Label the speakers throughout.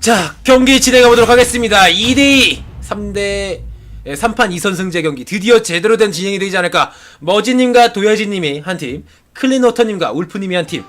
Speaker 1: 자, 경기 진행해 보도록 하겠습니다. 2대2, 3대, 3판 2선 승제 경기. 드디어 제대로 된 진행이 되지 않을까. 머지님과 도야지님이 한 팀, 클린워터님과 울프님이 한 팀,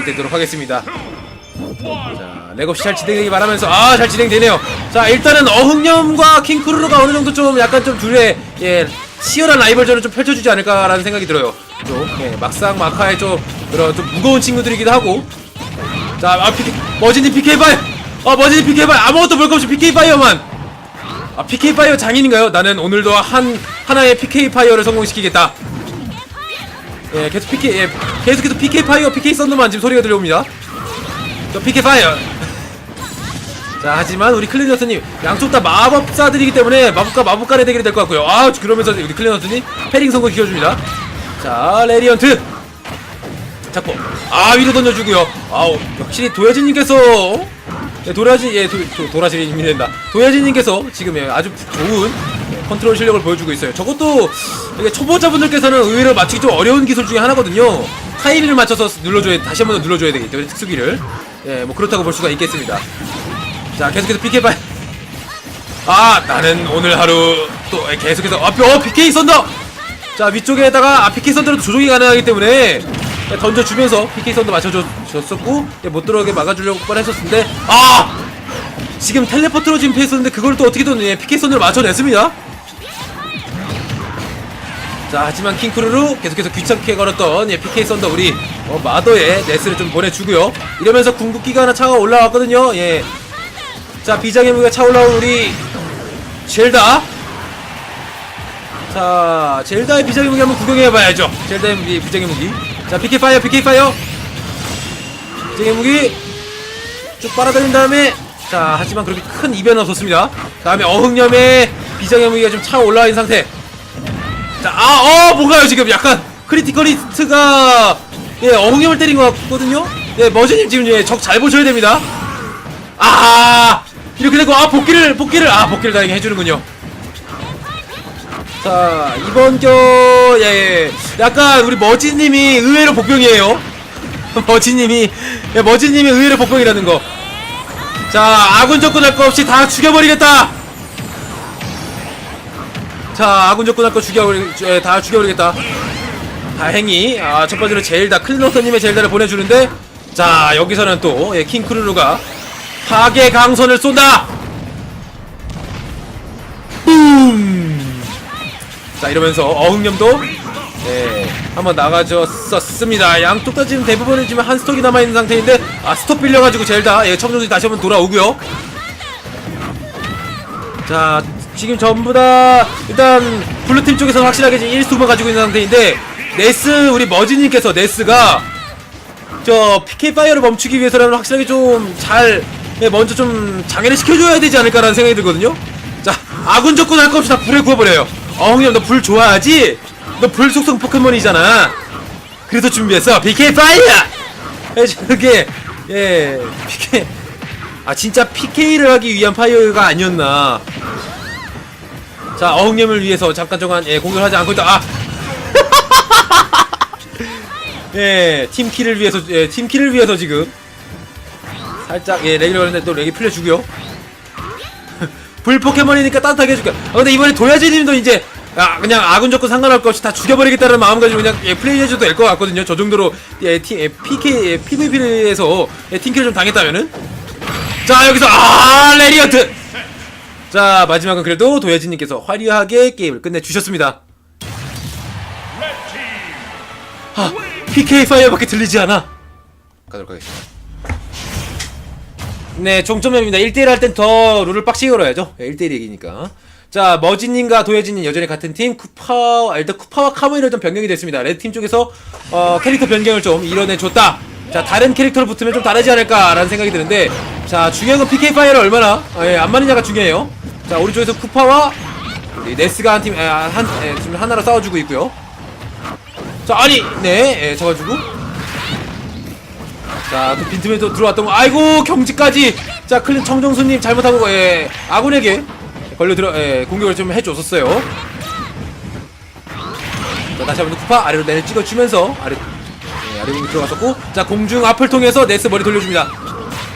Speaker 1: 이 되도록 하겠습니다. 자, 렉업시 잘 진행되기 바라면서, 아, 잘 진행되네요. 자, 일단은 어흥념과 킹크루루가 어느 정도 좀 약간 좀 둘의, 예, 치열한 라이벌전을 좀 펼쳐주지 않을까라는 생각이 들어요. 좀, 예, 막상 막하에 좀, 그런 좀 무거운 친구들이기도 하고. 자, 아, PK, 머지님 PK 파이 어! 아, 머지님 PK 파이어! 아무것도 볼것 없이 PK 파이어만! 아, PK 파이어 장인인가요? 나는 오늘도 한, 하나의 PK 파이어를 성공시키겠다. 예, 계속 PK, 예, 계속해서 PK 파이어, PK 썬더만 지금 소리가 들려옵니다. 저 PK 파이어! 자, 하지만 우리 클리너스님, 양쪽 다 마법사들이기 때문에 마법과 마법 간의 대결이 될 것 같고요. 아, 그러면서 우리 클리너스님 패링 성공 시켜줍니다. 자, 레리언트! 잡고 아 위로 던져주고요 아우 확실히 도야진님께서 네, 도라지 예 도, 도, 도라지님이 된다 도야진님께서 지금 예, 아주 좋은 예, 컨트롤 실력을 보여주고 있어요. 저것도 이게 초보자분들께서는 의외로 맞추기 좀 어려운 기술 중에 하나거든요. 타이밍을 맞춰서 눌러줘야 다시 한 번 더 눌러줘야 되기 때문에 특수기를. 예 뭐 그렇다고 볼 수가 있겠습니다. 자 계속해서 PK 발. 아 나는 오늘 하루 또 예, 계속해서 아 어, PK 썬더! 자 위쪽에다가 아, PK 선들은 조종이 가능하기 때문에 던져주면서 PK 선도 맞춰줬었고 예, 못 들어오게 막아주려고 뻔했었는데 아 지금 텔레포트로 지금 패했었는데 그걸 또 어떻게든 예, PK 선으로 맞춰냈습니다 자 하지만 킹크루루 계속해서 귀찮게 걸었던 예, PK 선더 우리 어, 마더의 네스를 좀 보내주고요 이러면서 궁극기가 하나 차가 올라왔거든요 예. 자 비장의 무기가 차 올라온 우리 젤다 자, 젤다의 비장의 무기 한번 구경해봐야죠. 젤다의 비장의 무기. 자, PK 파이어, PK 파이어. 비장의 무기 쭉 빨아들인 다음에 자, 하지만 그렇게 큰 이변은 없었습니다. 다음에 어흥염의 비장의 무기가 좀차 있는 상태. 자, 아, 어, 뭔가요 지금 약간 크리티컬리스트가 예, 어흥염을 때린 것 같거든요. 예, 머지님 지금 예, 적 잘 보셔야 됩니다. 아, 이렇게 되고 아 복귀를 복귀를 아 복귀를 다행히 해주는군요. 자 이번 겨 예, 예. 약간 우리 머지님이 의외로 복병이에요. 머지님이 예, 머지님이 의외로 복병이라는 거. 자 아군 적군 할거 없이 다 죽여버리겠다. 자 아군 적군 할거 죽여버리 예, 다 죽여버리겠다. 다행히 아, 첫 번째로 제일다 클리노터님의 제일다를 보내주는데 자 여기서는 또 예, 킹크루루가 파괴 강선을 쏜다. 붐. 자 이러면서 어흥염도 네 한번 나가줬었습니다. 양쪽 다 지금 대부분은 지금 한 스톡이 남아있는 상태인데 아 스톡 빌려가지고 젤다. 예 청정들이 다시 한번 돌아오고요. 자 지금 전부 다 일단 블루팀 쪽에서는 확실하게 지금 1스톡만 가지고 있는 상태인데 네스 우리 머지님께서 네스가 저 PK 파이어를 멈추기 위해서라면 확실하게 좀 잘 먼저 좀 장애를 시켜줘야 되지 않을까라는 생각이 들거든요. 자 아군 적군 할거 없이 다 불에 구워버려요 어흥님 너 불 좋아하지? 너 불 속성 포켓몬이잖아 그래서 준비했어 PK 파이어! 예, 저게 예 PK 아 진짜 PK를 하기 위한 파이어가 아니었나 자 어흥님을 위해서 잠깐 동안 예 공격을 하지 않고 있다 아 예, 팀키를 위해서, 예, 팀키를 위해서 지금. 살짝, 예, 렉이 걸렸는데 또 렉이 풀려주고요. 불 포켓몬이니까 따뜻하게 해줄게요. 아, 근데 이번에 도야지님도 이제, 아, 그냥 아군 적군 상관할 것 없이 다 죽여버리겠다는 마음 가지고 그냥, 예, 플레이 해줘도 될 것 같거든요. 저 정도로, 예, 티, 예, PK, 예, PVP에서, 예, 팀키를 좀 당했다면은. 자, 여기서, 아, 레리어트! 자, 마지막은 그래도 도야지님께서 화려하게 게임을 끝내주셨습니다. 하, PK 파이어밖에 들리지 않아. 가도록 하겠습니다. 네, 종점맵입니다. 1대1 할 땐 더 룰을 빡시게 걸어야죠. 1대1 얘기니까. 자, 머진님과 도예진님 여전히 같은 팀, 쿠파, 일단 쿠파와 카모이를 좀 변경이 됐습니다. 레드팀 쪽에서, 어, 캐릭터 변경을 좀 이뤄내줬다. 자, 다른 캐릭터로 붙으면 좀 다르지 않을까라는 생각이 드는데, 자, 중요한 건 PK 파이어를 얼마나, 어, 예, 안 맞느냐가 중요해요. 자, 오른쪽에서 쿠파와, 우리 네스가 한 팀, 에, 한, 에, 지금 하나로 싸워주고 있고요. 자 아니 네 예, 잡아주고 자 또 빈틈에 또 들어왔던 거. 아이고 경지까지. 자 클린 청정수님 잘못하고 예. 아군에게 걸려 들어 예 공격을 좀 해줬었어요. 자 다시 한번 쿠파 아래로 내려 찍어주면서 아래 예, 아래 공격 들어갔었고 자 공중 앞을 통해서 네스 머리 돌려줍니다.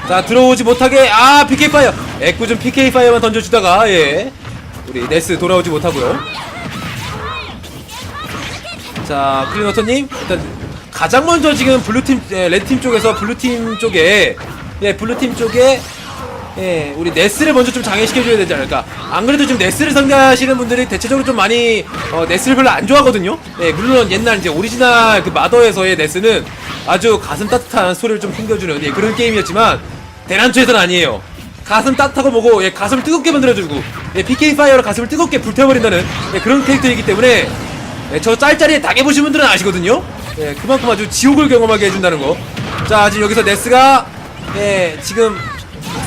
Speaker 1: 자 들어오지 못하게 아 PK 파이어. 애꿎은 PK 파이어만 던져주다가 예. 우리 네스 돌아오지 못하고요. 자 클리너터님? 일단 가장 먼저 지금 블루팀 예, 레드팀 쪽에서 블루팀 쪽에 예 블루팀 쪽에 예 우리 네스를 먼저 좀 장애시켜줘야 되지 않을까. 안 그래도 지금 네스를 상대하시는 분들이 대체적으로 좀 많이 어, 네스를 별로 안 좋아하거든요. 예 물론 옛날 이제 오리지널 그 마더에서의 네스는 아주 가슴 따뜻한 소리를 좀 풍겨주는 예, 그런 게임이었지만 대난투에서는 아니에요. 가슴 따뜻하고 뭐고 예, 가슴을 뜨겁게 만들어주고 예, PK 파이어로 가슴을 뜨겁게 불태워버린다는 예, 그런 캐릭터이기 때문에 예, 저 짤짤이에 당해보신 분들은 아시거든요 예, 그만큼 아주 지옥을 경험하게 해준다는 거자 지금 여기서 네스가 예, 지금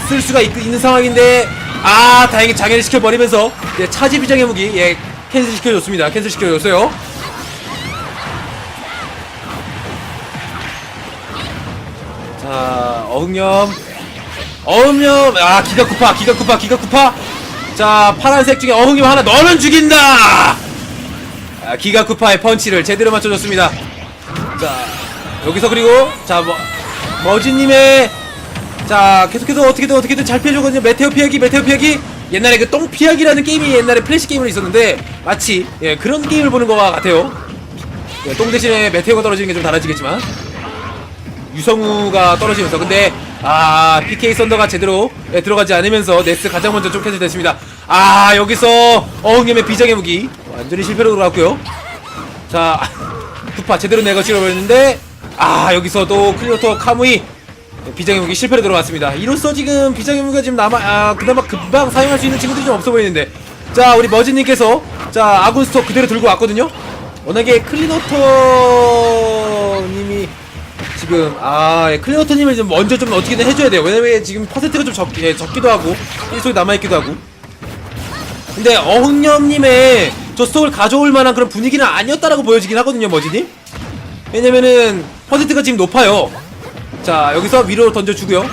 Speaker 1: 쓸 수가 있, 는 상황인데 아 다행히 장애를 시켜버리면서 예, 차지 비장의 무기 예, 캔슬 시켜줬습니다. 캔슬 시켜줬어요. 자 어흥염. 어흥염! 아 기가 쿠파 기가 쿠파 기가 쿠파. 자 파란색 중에 어흥염 하나 너는 죽인다! 아, 기가 쿠파의 펀치를 제대로 맞춰줬습니다 자 여기서 그리고 자 뭐, 머지님의 자 계속해서 어떻게든 어떻게든 잘 피해주거든요. 메테오 피하기 메테오 피하기. 옛날에 그 똥 피하기라는 게임이 옛날에 플래시 게임으로 있었는데 마치 예 그런 게임을 보는 것 같아요. 예, 똥 대신에 메테오가 떨어지는 게 좀 달라지겠지만. 유성우가 떨어지면서. 근데 아 PK 썬더가 제대로 예, 들어가지 않으면서 네스 가장 먼저 좀 캔슬됐습니다. 아 여기서 어흥염의 비장의 무기 완전히 실패로 돌아갔고요. 자 쿠파 제대로 내가 실어버렸는데 아 여기서도 클리오터 카무이 비장의 무기 실패로 들어갔습니다. 이로써 지금 비장의 무기가 지금 남아 아 그나마 금방 사용할 수 있는 친구들이 좀 없어 보이는데. 자 우리 머지님께서 자 아군 스톱 그대로 들고 왔거든요. 워낙에 클리노터님이 지금 아 예, 클리노터님을 좀 먼저 좀 어떻게든 해줘야 돼요. 왜냐면 지금 퍼센트가 좀 적, 예, 적기도 하고 일속이 남아있기도 하고. 근데 어흥념님의 저 스톡을 가져올 만한 그런 분위기는 아니었다라고 보여지긴 하거든요 머지님. 왜냐면은 퍼센트가 지금 높아요. 자 여기서 위로 던져주고요.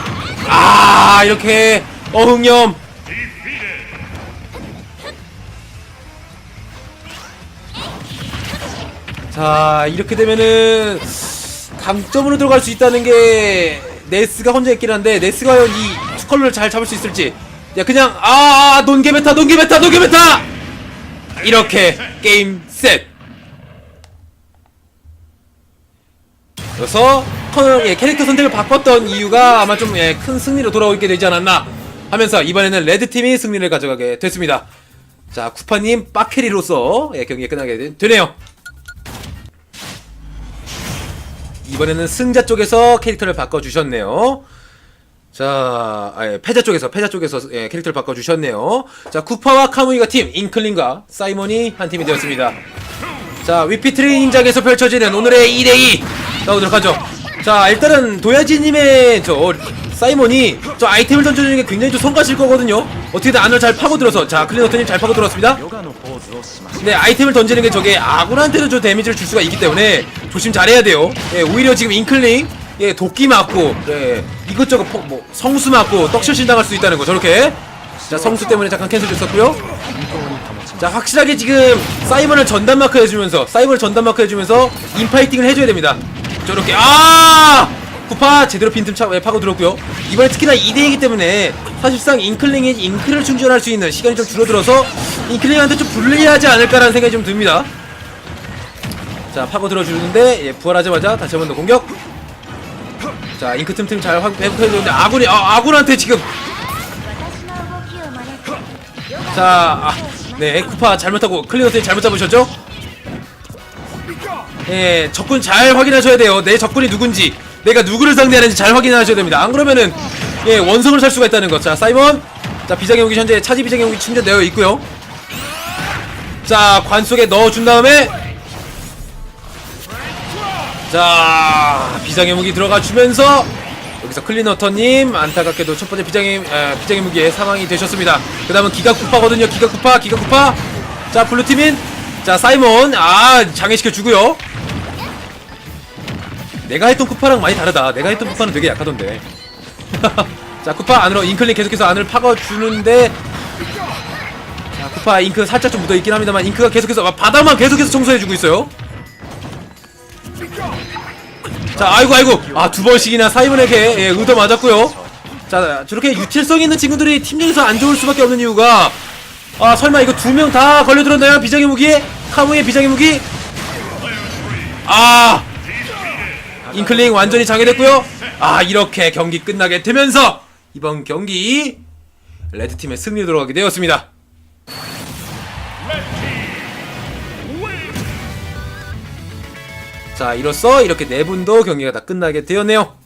Speaker 1: 아 이렇게 어흥념 자 이렇게 되면은 강점으로 들어갈 수 있다는 게 네스가 혼자 있긴 한데 네스가 과연 이 투컬러를 잘 잡을 수 있을지. 야 그냥 아 논개베타 논개베타 논개베타 이렇게 게임 셋. 그래서 커널 예, 캐릭터 선택을 바꿨던 이유가 아마 좀큰 승리로 돌아오게 되지 않았나 하면서 이번에는 레드팀이 승리를 가져가게 됐습니다. 자 쿠파님 빡캐리로서 예, 경기가 끝나게 되- 되네요. 이번에는 승자 쪽에서 캐릭터를 바꿔주셨네요. 자, 아, 예, 패자 쪽에서, 패자 쪽에서 예, 캐릭터를 바꿔 주셨네요. 자, 쿠파와 카무이가 팀, 인클린과 사이먼이 한 팀이 되었습니다. 자, 위피 트레이닝장에서 펼쳐지는 오늘의 2대2 나오도록 하죠. 자, 일단은 도야지님의 저 사이먼이 저 아이템을 던져주는 게 굉장히 좀 성가실 거거든요. 어떻게든 안을 잘 파고들어서, 자, 클리너트님 잘 파고들었습니다. 네 아이템을 던지는 게 저게 아군한테도 저 데미지를 줄 수가 있기 때문에 조심 잘해야 돼요. 예, 오히려 지금 인클링 예, 도끼 맞고 예, 이것저것 포, 뭐 성수 맞고 떡실신 당할 수 있다는 거 저렇게 자 성수 때문에 잠깐 캔슬 됐었고요. 자 확실하게 지금 사이먼을 전담 마크 해주면서 사이먼을 전담 마크 해주면서 인파이팅을 해줘야 됩니다. 저렇게 아 쿠파 제대로 빈틈 차 예, 파고 들었고요. 이번에 특히나 2대2이기 때문에 사실상 인클링이 인크를 충전할 수 있는 시간이 좀 줄어들어서 인클링한테 좀 불리하지 않을까라는 생각이 좀 듭니다. 자 파고 들어주는데 예, 부활하자마자 다시 한 번 더 공격. 자 잉크 틈틈 잘 회복해줬는데 아군이 아, 아군한테 지금 자, 아, 네, 쿠파 잘못하고 클리어스 잘못 잡으셨죠? 예, 적군 잘 확인하셔야 돼요. 내 적군이 누군지, 내가 누구를 상대하는지 잘 확인하셔야 됩니다. 안 그러면은 예, 원성을 살 수가 있다는 것. 자, 사이먼. 자, 비장의무기 현재 차지 비장의무기 충전되어 있고요. 자, 관 속에 넣어준 다음에 자, 비장의 무기 들어가 주면서 여기서 클리너터님 안타깝게도 첫 번째 비장의 에, 비장의 무기의 상황이 되셨습니다. 그 다음은 기가 쿠파거든요. 기가 쿠파, 기가 쿠파. 자, 블루팀인 자 사이먼 아 장애시켜 주고요. 내가 했던 쿠파랑 많이 다르다. 내가 했던 쿠파는 되게 약하던데. 자, 쿠파 안으로 잉클린 계속해서 안을 파고 주는데 자, 쿠파 잉크 살짝 좀 묻어 있긴 합니다만 잉크가 계속해서 아, 바닥만 계속해서 청소해 주고 있어요. 자, 아이고 아이고. 아, 두 번씩이나 사이먼에게 예, 의도 맞았고요. 자 저렇게 유틸성 있는 친구들이 팀전에서 안 좋을 수밖에 없는 이유가 아 설마 이거 두 명 다 걸려들었나요? 비장의 무기에 카무의 비장의 무기? 아! 인클링 완전히 장애됐고요. 아 이렇게 경기 끝나게 되면서 이번 경기 레드팀의 승리로 돌아가게 되었습니다 자 이로써 이렇게 네 분도 경기가 다 끝나게 되었네요